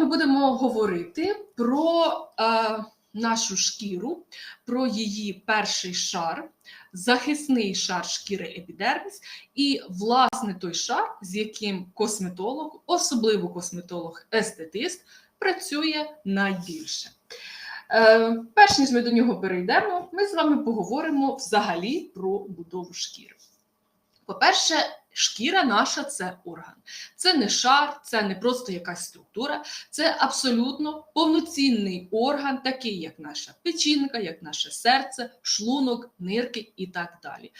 ми будемо говорити про е, нашу шкіру, про її перший шар, захисний шар шкіри епідерміс, і, власне, той шар, з яким косметолог, особливо косметолог-естетист, працює найбільше. Е, перш ніж ми до нього перейдемо, ми з вами поговоримо взагалі про будову шкіри. По-перше, шкіра наша це орган. Це не шар, це не просто якась структура, це абсолютно повноцінний орган, такий як наша печінка, як наше серце, шлунок, нирки і так далі.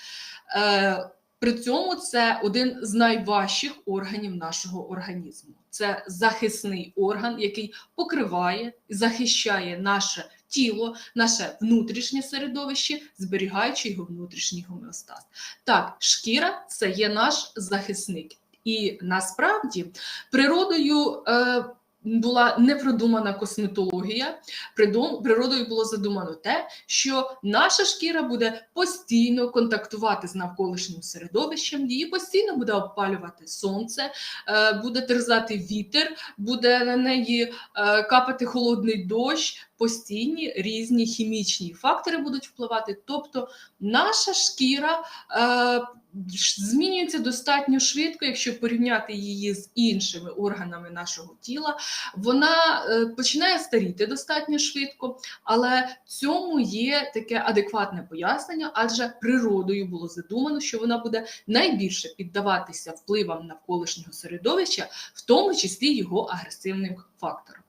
Е, при цьому це один з найважчих органів нашого організму. Це захисний орган, який покриває і захищає наше тіло, наше внутрішнє середовище, зберігаючи його внутрішній гомеостаз. Так, шкіра це є наш захисник. І насправді природою е, була непродумана косметологія, природою було задумано те, що наша шкіра буде постійно контактувати з навколишнім середовищем, її постійно буде опалювати сонце, е, буде терзати вітер, буде на неї е, капати холодний дощ. Постійні різні хімічні фактори будуть впливати. Тобто наша шкіра е, змінюється достатньо швидко, якщо порівняти її з іншими органами нашого тіла, вона е, починає старіти достатньо швидко, але цьому є таке адекватне пояснення, адже природою було задумано, що вона буде найбільше піддаватися впливам навколишнього середовища, в тому числі його агресивним фактором.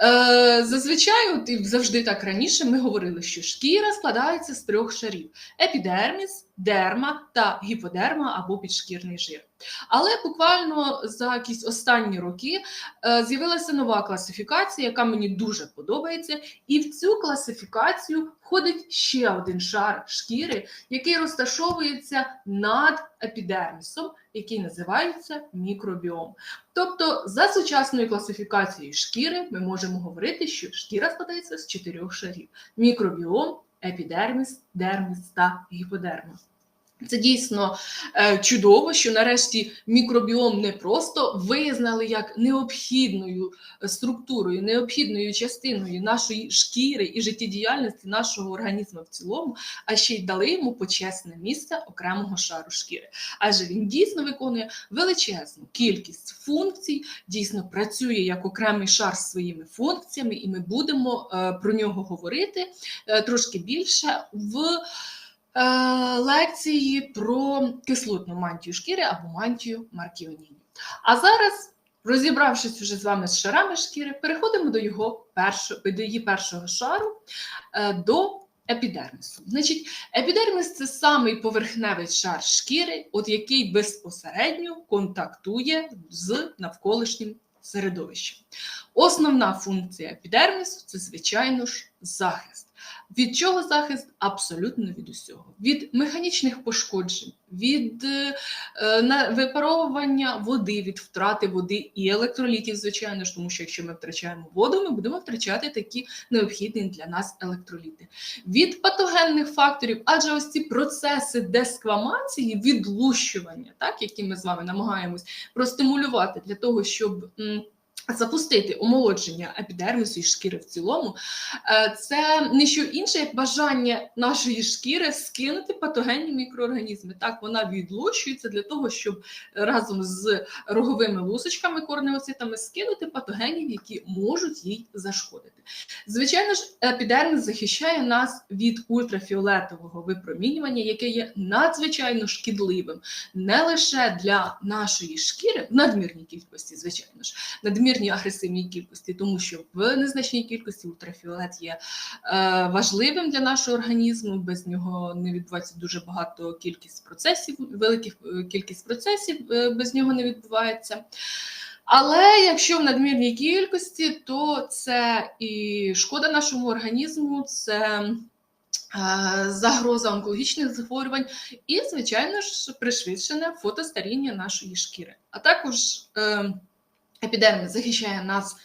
Е, зазвичай, от і завжди так раніше, ми говорили, що шкіра складається з трьох шарів: епідерміс, дерма та гіподерма або підшкірний жир. Але буквально за якісь останні роки е, з'явилася нова класифікація, яка мені дуже подобається, і в цю класифікацію входить ще один шар шкіри, який розташовується над епідермісом, який називається мікробіом. Тобто, за сучасною класифікацією шкіри ми можемо говорити, що шкіра складається з чотирьох шарів: мікробіом, епідерміс, дерміс та гіподерміс. Це дійсно е, чудово, що нарешті мікробіом не просто визнали як необхідною структурою, необхідною частиною нашої шкіри і життєдіяльності нашого організму в цілому, а ще й дали йому почесне місце окремого шару шкіри. Адже він дійсно виконує величезну кількість функцій, дійсно працює як окремий шар з своїми функціями, і ми будемо е, про нього говорити е, трошки більше в. Е, лекції про кислотну мантію шкіри або мантію Маркіоніні. А зараз, розібравшись уже з вами з шарами шкіри, переходимо до його першого, до її першого шару, е, до епідермісу. Значить, епідерміс це самий поверхневий шар шкіри, от який безпосередньо контактує з навколишнім середовищем. Основна функція епідермісу це, звичайно ж, захист. Від чого захист? Абсолютно від усього. Від механічних пошкоджень, від е, випаровування води, від втрати води і електролітів, звичайно ж, тому що якщо ми втрачаємо воду, ми будемо втрачати такі необхідні для нас електроліти. Від патогенних факторів, адже ось ці процеси десквамації, відлущування, так, які ми з вами намагаємось простимулювати для того, щоб. Запустити омолодження епідермісу і шкіри в цілому, е, це не що інше, як бажання нашої шкіри скинути патогенні мікроорганізми. Так, вона відлучується для того, щоб разом з роговими лусочками, корнеоцитами скинути патогенів, які можуть їй зашкодити. Звичайно ж, епідерміс захищає нас від ультрафіолетового випромінювання, яке є надзвичайно шкідливим не лише для нашої шкіри, в надмірній кількості, звичайно ж, надмірній надмірній агресивній кількості, тому що в незначній кількості ультрафіолет є е, важливим для нашого організму. Без нього не відбувається дуже багато кількість процесів, великих е, кількість процесів е, без нього не відбувається. Але якщо в надмірній кількості, то це і шкода нашому організму, це загроза онкологічних захворювань, і, звичайно ж, пришвидшене фотостаріння нашої шкіри. А також Епідерміс захищає нас,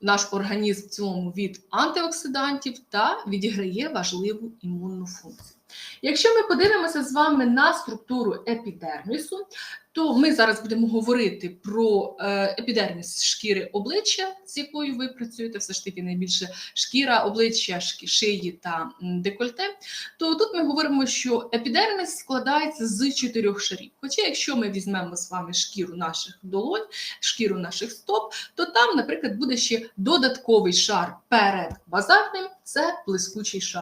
наш організм в цілому від антиоксидантів та відіграє важливу імунну функцію. Якщо ми подивимося з вами на структуру епідермісу, то ми зараз будемо говорити про е, епідерміс шкіри обличчя, з якою ви працюєте, все ж таки найбільше шкіра обличчя, шиї та декольте. То тут ми говоримо, що епідерміс складається з чотирьох шарів. Хоча, якщо ми візьмемо з вами шкіру наших долонь, шкіру наших стоп, то там, наприклад, буде ще додатковий шар перед базальним це блискучий шар.